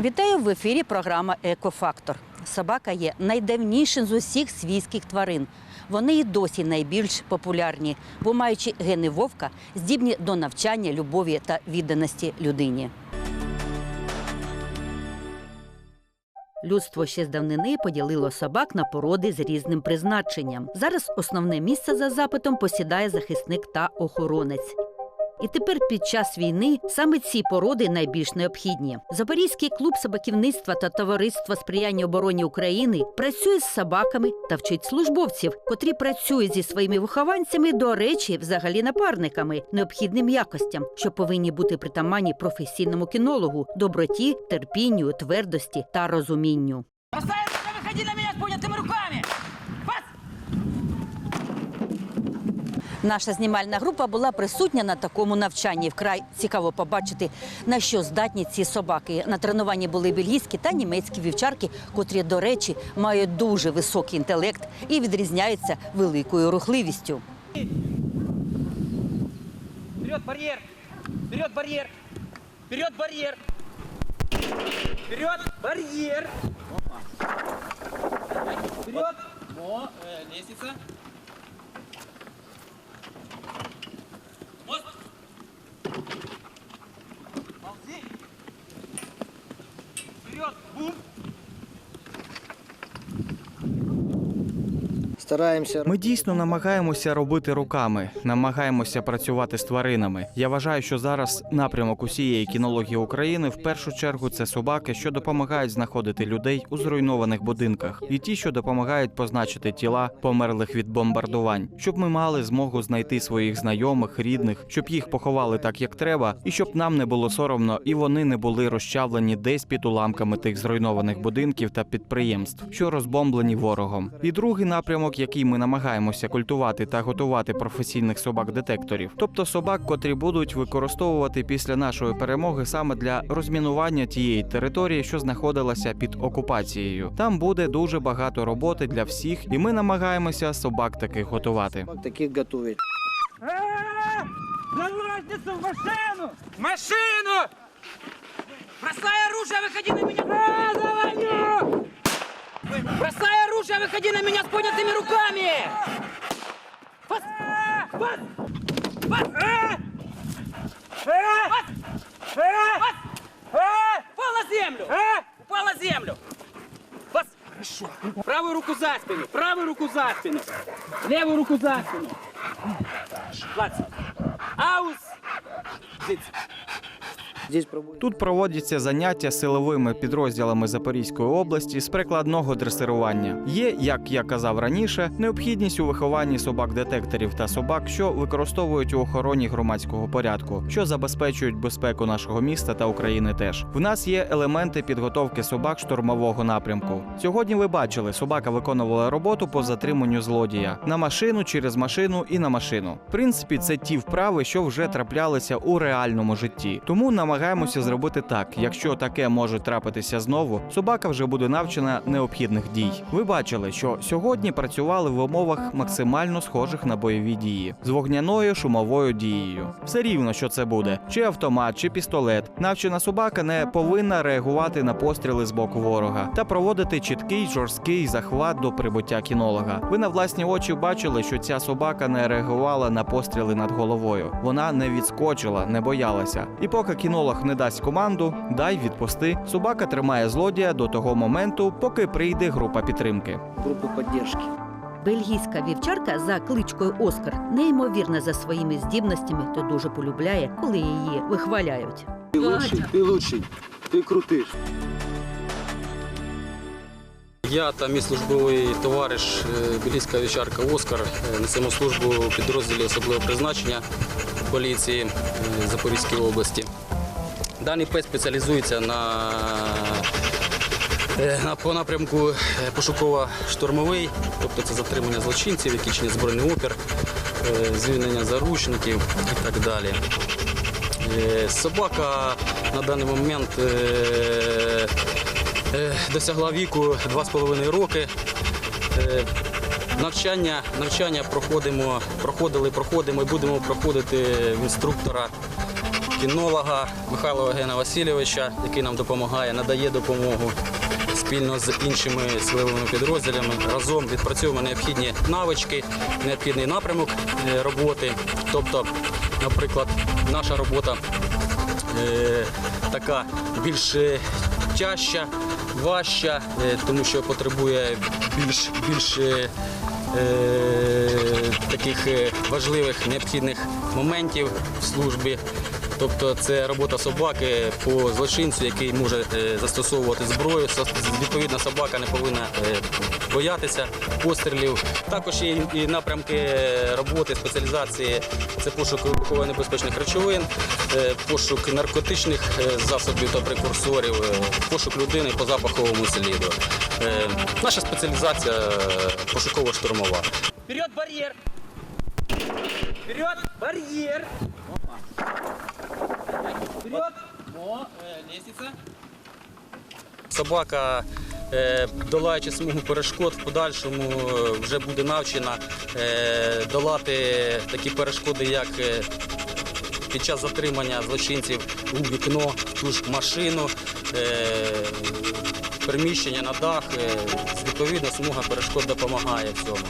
Вітаю в ефірі програма Екофактор. Собака є найдавнішим з усіх свійських тварин. Вони і досі найбільш популярні, бо маючи гени вовка, здібні до навчання, любові та відданості людині. Людство ще з давнини поділило собак на породи з різним призначенням. Зараз основне місце за запитом посідає захисник та охоронець. І тепер під час війни саме ці породи найбільш необхідні. Запорізький клуб собаківництва та товариство сприяння обороні України працює з собаками та вчить службовців, котрі працюють зі своїми вихованцями, до речі, взагалі напарниками, необхідним якостям, що повинні бути притаманні професійному кінологу, доброті, терпінню, твердості та розумінню. Руки, выходи на меня с поднятыми руками! Вас! Наша знімальна група була присутня на такому навчанні. Вкрай цікаво побачити, на що здатні ці собаки. На тренуванні були бельгійські та німецькі вівчарки, котрі, до речі, мають дуже високий інтелект і відрізняються великою рухливістю. Вперед, барьер! Вперед, барьер! Вперед, барьер! Вперед, барьер! Вперед! О, лестница. Стараємося Ми дійсно намагаємося робити руками, намагаємося працювати з тваринами. Я вважаю, що зараз напрямок усієї кінології України в першу чергу це собаки, що допомагають знаходити людей у зруйнованих будинках, і ті, що допомагають позначити тіла померлих від бомбардувань, щоб ми мали змогу знайти своїх знайомих, рідних, щоб їх поховали так, як треба, і щоб нам не було соромно, і вони не були розчавлені десь під уламками тих зруйнованих будинків та підприємств, що розбомблені ворогом. І другий напрямок, який ми намагаємося культувати та готувати професійних собак-детекторів, тобто собак, котрі будуть використовувати після нашої перемоги саме для розмінування тієї території, що знаходилася під окупацією. Там буде дуже багато роботи для всіх, і ми намагаємося собак таких готувати. таких готовить. Залазницу в машину! Машину! Бросай оружие, выходи на меня! Завалю! Бросай оружие, выходи на меня с поднятыми руками! Фас! Фас! Фас! Фас! Фас! Упал на землю! Упал на землю! Фас! Хорошо. Правую руку за спину, правую руку за спину, левую руку за спину. Плац. Аус! Зиц. Тут проводяться заняття силовими підрозділами Запорізької області з прикладного дресирування. Є, як я казав раніше, необхідність у вихованні собак-детекторів та собак, що використовують у охороні громадського порядку, що забезпечують безпеку нашого міста та України. Теж в нас є елементи підготовки собак штурмового напрямку. Сьогодні ви бачили, собака виконувала роботу по затриманню злодія на машину через машину і на машину. В принципі, це ті вправи, що вже траплялися у реальному житті. Тому намагаємося зробити так. Якщо таке може трапитися знову, собака вже буде навчена необхідних дій. Ви бачили, що сьогодні працювали в умовах максимально схожих на бойові дії з вогняною шумовою дією. Все рівно, що це буде: чи автомат, чи пістолет. Навчена собака не повинна реагувати на постріли з боку ворога та проводити чіткий жорсткий захват до прибуття кінолога. Ви на власні очі бачили, що ця собака не реагувала на постріли над головою. Вона не відскочила, не боялася. І поки кінолог не дасть команду, дай відпусти. Собака тримає злодія до того моменту, поки прийде група підтримки. групи підтримки. Бельгійська вівчарка за кличкою Оскар неймовірна за своїми здібностями та дуже полюбляє, коли її вихваляють. Ти лучший, ти лучший, ти крутий. Я та мій службовий товариш е, Білійська вівчарка Оскар е, несемо службу підрозділі особливого призначення поліції е, Запорізької області. Даний пес спеціалізується на, е, по напрямку е, пошуково-штурмовий, тобто це затримання злочинців, які чинять збройний опір, е, звільнення заручників і так далі. Собака на даний момент досягла віку 2,5 роки. Навчання, навчання проходимо, проходили, проходимо і будемо проходити в інструктора кінолога Михайла Євгена Васильовича, який нам допомагає, надає допомогу спільно з іншими силовими підрозділями. Разом відпрацьовуємо необхідні навички, необхідний напрямок е, роботи. Тобто, наприклад, наша робота е, така більш е, тяжча, важча, е, тому що потребує більш, більш е, е, таких важливих необхідних моментів в службі. Тобто це робота собаки по злочинцю, який може е, застосовувати зброю. Відповідно, собака не повинна е, боятися пострілів. Також є і напрямки роботи, спеціалізації. Це пошук вибухово небезпечних речовин, е, пошук наркотичних е, засобів та прекурсорів, е, пошук людини по запаховому сліду. Е, Наша спеціалізація е, пошуково-штурмова. Вперед барьер! Вперед барьер! Вперед! О, э, лестница. Собака, е, долаючи смугу перешкод, в подальшому е, вже буде навчена е, долати такі перешкоди, як е, під час затримання злочинців у вікно, ту ж машину, приміщення на дах. Відповідно, смуга перешкод допомагає в цьому.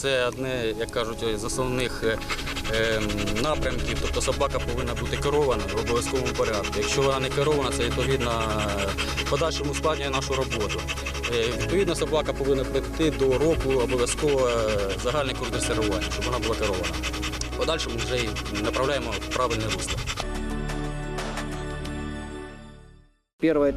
Це одне, як кажуть, з основних е, ем, напрямків. Тобто собака повинна бути керована в обов'язковому порядку. Якщо вона не керована, це відповідно е, подальшому ускладнює нашу роботу. Е, Відповідно, собака повинна прийти до року обов'язково загальний курс дресирування, щоб вона була керована. Подальшому вже направляємо в правильне русло.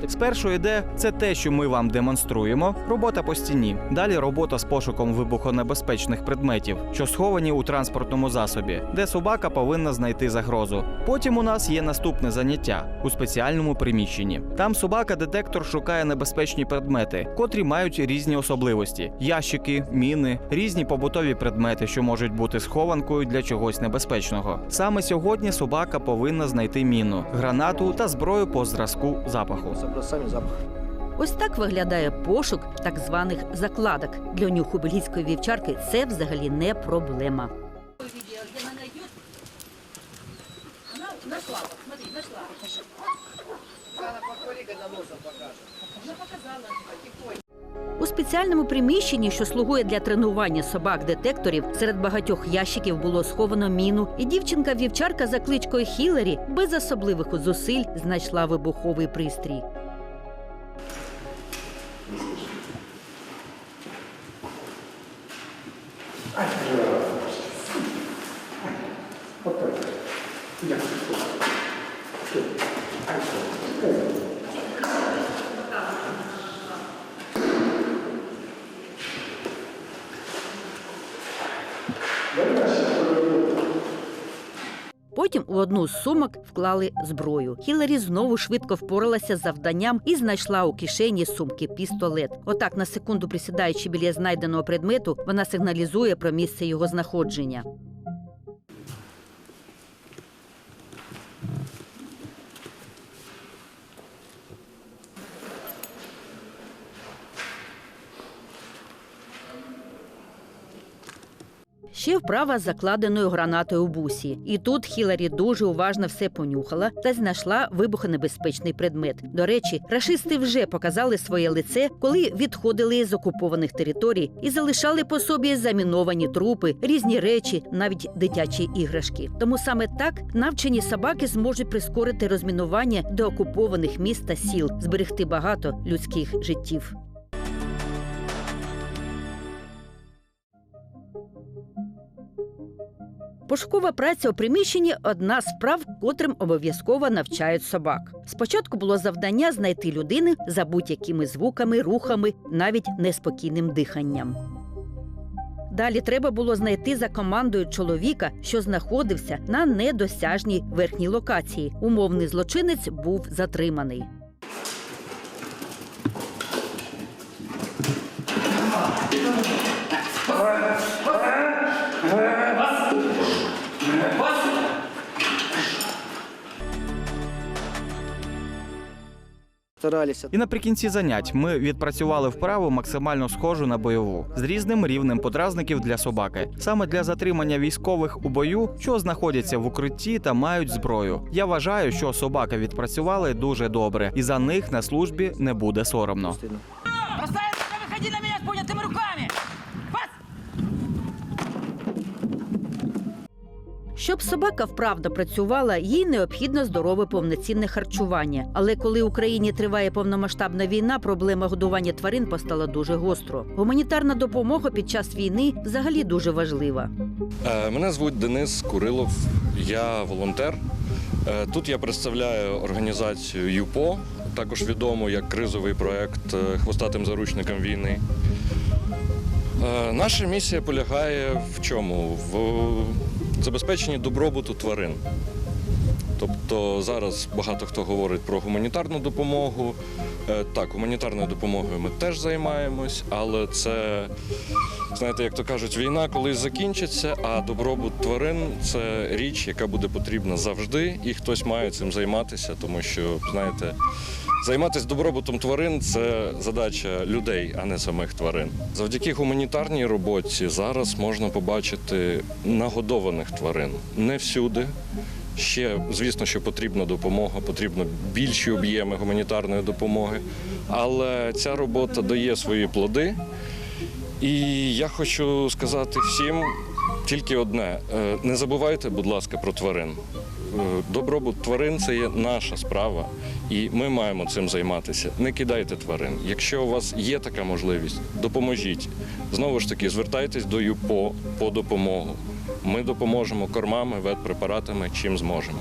Спершу йде це те, що ми вам демонструємо. Робота по стіні. Далі робота з пошуком вибухонебезпечних предметів, що сховані у транспортному засобі, де собака повинна знайти загрозу. Потім у нас є наступне заняття у спеціальному приміщенні. Там собака-детектор шукає небезпечні предмети, котрі мають різні особливості: ящики, міни, різні побутові предмети, що можуть бути схованкою для чогось небезпечного. Саме сьогодні собака повинна знайти міну, гранату та зброю по зразку запаху. Образцами запаха. Ось так виглядає пошук так званих закладок. Для нюху бельгійської вівчарки це взагалі не проблема. У спеціальному приміщенні, що слугує для тренування собак-детекторів, серед багатьох ящиків було сховано міну, і дівчинка-вівчарка за кличкою Хіларі без особливих зусиль знайшла вибуховий пристрій. Потім у одну з сумок вклали зброю. Хіларі знову швидко впоралася з завданням і знайшла у кишені сумки пістолет. Отак, на секунду присідаючи біля знайденого предмету, вона сигналізує про місце його знаходження. Ще вправа з закладеною гранатою у бусі. І тут Хіларі дуже уважно все понюхала та знайшла вибухонебезпечний предмет. До речі, рашисти вже показали своє лице, коли відходили з окупованих територій і залишали по собі заміновані трупи, різні речі, навіть дитячі іграшки. Тому саме так навчені собаки зможуть прискорити розмінування деокупованих міст та сіл, зберегти багато людських життів. Пошукова праця у приміщенні одна з справ, котрим обов'язково навчають собак. Спочатку було завдання знайти людини за будь-якими звуками, рухами, навіть неспокійним диханням. Далі треба було знайти за командою чоловіка, що знаходився на недосяжній верхній локації. Умовний злочинець був затриманий. Старалися. І наприкінці занять ми відпрацювали вправу максимально схожу на бойову з різним рівнем подразників для собаки, саме для затримання військових у бою, що знаходяться в укритті та мають зброю. Я вважаю, що собаки відпрацювали дуже добре, і за них на службі не буде соромно. Бросай руку, на мене з понятими руками! Щоб собака вправно працювала, їй необхідно здорове повноцінне харчування. Але коли в Україні триває повномасштабна війна, проблема годування тварин постала дуже гостро. Гуманітарна допомога під час війни взагалі дуже важлива. Е, Мене звуть Денис Курилов, я волонтер. Е, Тут я представляю організацію ЮПО, також відому як кризовий проект е, хвостатим заручникам війни. Наша місія полягає в чому? В забезпеченні добробуту тварин. Тобто зараз багато хто говорить про гуманітарну допомогу. Е, Так, гуманітарною допомогою ми теж займаємось, але це, знаєте, як то кажуть, війна колись закінчиться, а добробут тварин це річ, яка буде потрібна завжди, і хтось має цим займатися, тому що, знаєте, займатися добробутом тварин це задача людей, а не самих тварин. Завдяки гуманітарній роботі зараз можна побачити нагодованих тварин не всюди. Ще, звісно, що потрібна допомога, потрібно більші об'єми гуманітарної допомоги. Але ця робота дає свої плоди. І я хочу сказати всім тільки одне: Е, не забувайте, будь ласка, про тварин. Е, Добробут тварин це є наша справа, і ми маємо цим займатися. Не кидайте тварин. Якщо у вас є така можливість, допоможіть. Знову ж таки, звертайтесь до ЮПО по допомогу. Ми допоможемо кормами, ветпрепаратами, чим зможемо.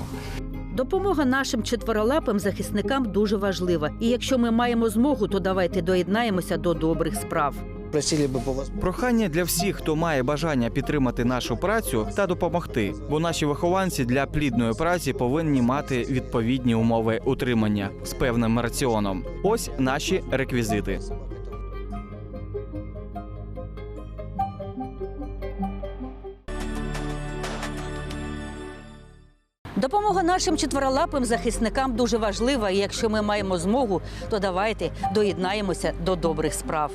Допомога нашим четверолапим захисникам дуже важлива. І якщо ми маємо змогу, то давайте доєднаємося до добрих справ. Прохання для всіх, хто має бажання підтримати нашу працю та допомогти, бо наші вихованці для плідної праці повинні мати відповідні умови утримання з певним раціоном. Ось наші реквізити. Допомога нашим четверолапим захисникам дуже важлива. І якщо ми маємо змогу, то давайте доєднаємося до добрих справ.